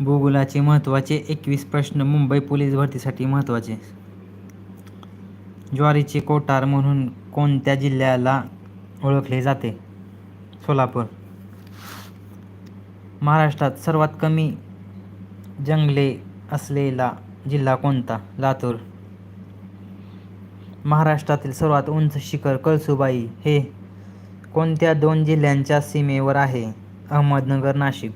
भूगोलाचे महत्त्वाचे एकवीस प्रश्न मुंबई पोलीस भरतीसाठी महत्त्वाचे. ज्वारीचे कोठार म्हणून कोणत्या जिल्ह्याला ओळखले जाते? सोलापूर. महाराष्ट्रात सर्वात कमी जंगले असलेला जिल्हा कोणता? लातूर. महाराष्ट्रातील सर्वात उंच शिखर कळसुबाई हे कोणत्या दोन जिल्ह्यांच्या सीमेवर आहे? अहमदनगर नाशिक.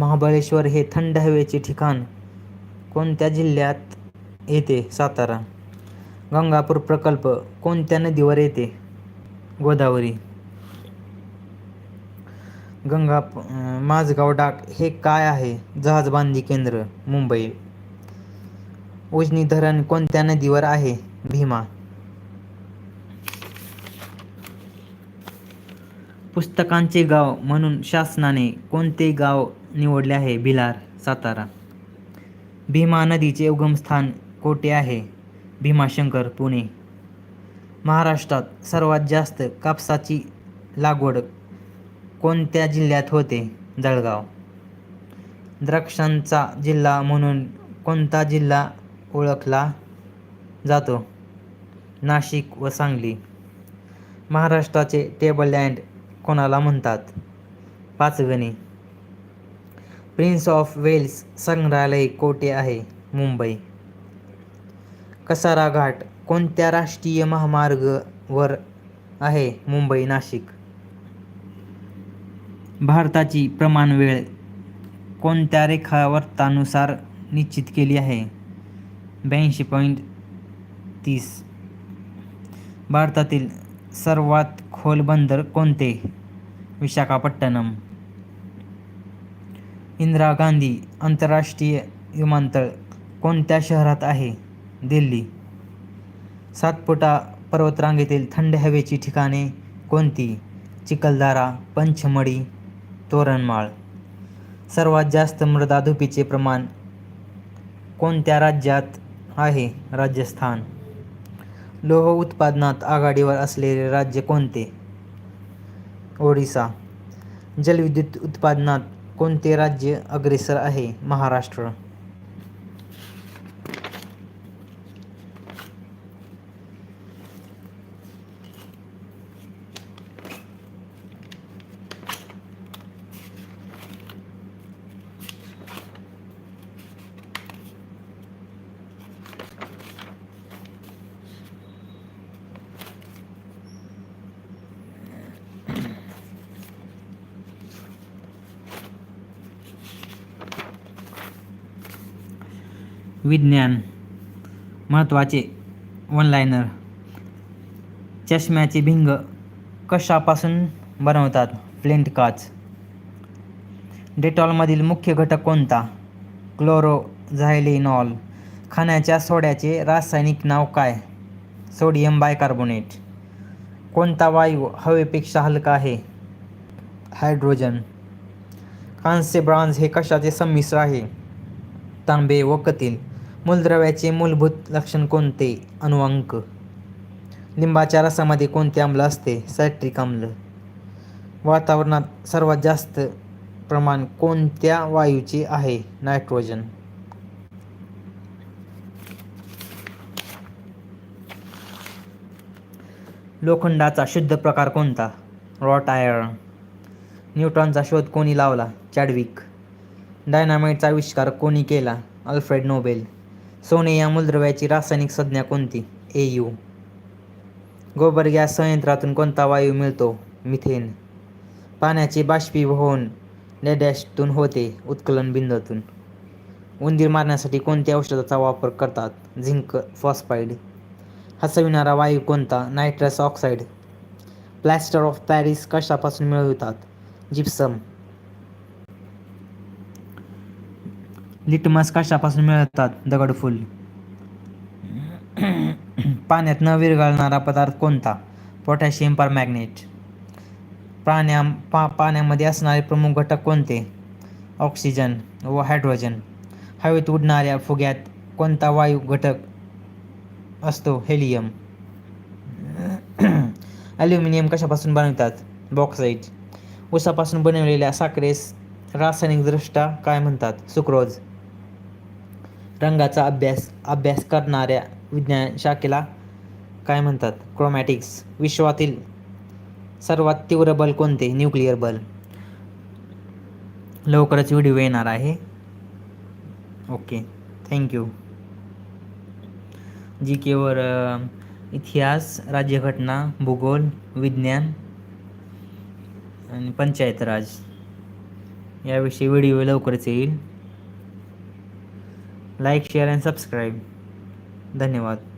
महाबळेश्वर हे थंड हवेचे ठिकाण. कोणत्या जिल्ह्यात येते सातारा? गंगापूर प्रकल्प कोणत्या नदीवर येते? गोदावरी. गंगा माझगाव डाक हे काय आहे? जहाजबांधी केंद्र मुंबई. उजनी धरण कोणत्या नदीवर आहे? भीमा. पुस्तकांचे गाव म्हणून शासनाने कोणते गाव निवडले आहे भिलार सातारा. भीमा नदीचे उगमस्थान कोठे आहे? भीमाशंकर पुणे. महाराष्ट्रात सर्वात जास्त कापसाची लागवड कोणत्या जिल्ह्यात होते? जळगाव. द्राक्षांचा जिल्हा म्हणून कोणता जिल्हा ओळखला जातो? नाशिक व सांगली. महाराष्ट्राचे टेबललँड कोणाला म्हणतात? पाचगणी. प्रिन्स ऑफ वेल्स संग्रहालय कोठे आहे? मुंबई. कसारा घाट कोणत्या राष्ट्रीय महामार्गवर आहे? मुंबई नाशिक. भारताची प्रमाण वेळ कोणत्या रेखावर्तानुसार निश्चित केली आहे? ब्याऐंशी पॉईंट तीस. भारतातील सर्वात खोल बंदर कोणते? विशाखापट्टणम. इंदिरा गांधी आंतरराष्ट्रीय विमानतळ कोणत्या शहरात आहे? दिल्ली. सातपुटा पर्वतरांगेतील थंड हवेची ठिकाणे कोणती? चिखलदरा पंचमढी तोरणमाळ. सर्वात जास्त मृदा धुपीचे प्रमाण कोणत्या राज्यात आहे? राजस्थान. लोह उत्पादनात आघाडीवर असलेले राज्य कोणते? ओडिसा. जलविद्युत उत्पादनात कोणते राज्य अग्रेसर आहे महाराष्ट्र? विज्ञान महत्त्वाचे वन लायनर चष्म्याचे भिंग कशापासून बनवतात? फ्लिंट काच. डेटॉलमधील मुख्य घटक कोणता? क्लोरोझायलिनॉल. खाण्याच्या सोड्याचे रासायनिक नाव काय? Sodium bicarbonate. कोणता वायू हवेपेक्षा हलका आहे? हायड्रोजन. कांस्य ब्रॉन्झ हे कशाचे संमिश्र आहे? तांबे व कतील. मूलद्रव्याचे मूलभूत लक्षण कोणते? अनुवांक लिंबाच्या रसामध्ये कोणते आम्ल असते? सायट्रिक आम्ल. वातावरणात सर्वात जास्त प्रमाण कोणत्या वायूचे आहे? नायट्रोजन. लोखंडाचा शुद्ध प्रकार कोणता? Rot iron. न्यूट्रॉनचा शोध कोणी लावला? चॅडविक. डायनामाइटचा आविष्कार कोणी केला? Alfred Nobel. सोने या मूलद्रव्याची रासायनिक संज्ञा कोणती? ए यू गोबर गॅस संयंत्रातून कोणता वायू मिळतो? मिथेन. पाण्याचे बाष्पीभवन डॅशतून होते उत्कलन बिंदूतून. उंदीर मारण्यासाठी कोणत्या औषधाचा वापर करतात? Zinc phosphide. हसविणारा वायू कोणता? Nitrous oxide. Plaster of Paris कशापासून मिळवितात? जिप्सम. लिटमस कशापासून मिळतात? दगडफूल पाण्यात न विरघळणारा पदार्थ कोणता? पोटॅशियम परमॅग्नेट. प्राण्या पा पाण्यामध्ये असणारे प्रमुख घटक कोणते? ऑक्सिजन व हायड्रोजन. हवेत उडणाऱ्या फुग्यात कोणता वायू घटक असतो? हेलियम. ॲल्युमिनियम कशापासून बनवतात? बॉक्साईट. उसापासून बनवलेल्या साखरेस रासायनिकदृष्ट्या काय म्हणतात? सुक्रोज. रंगाचा अभ्यास अभ्यास करणाऱ्या विज्ञान शाखेला काय म्हणतात? क्रोमॅटिक्स विश्वातील सर्वात तीव्र बल कोणते? न्यूक्लिअर बल. लवकरच व्हिडिओ येणार आहे. ओके थँक्यू जी केवर इतिहास राज्यघटना भूगोल विज्ञान आणि पंचायत राज याविषयी व्हिडिओ लवकरच येईल. Like share and subscribe. धन्यवाद.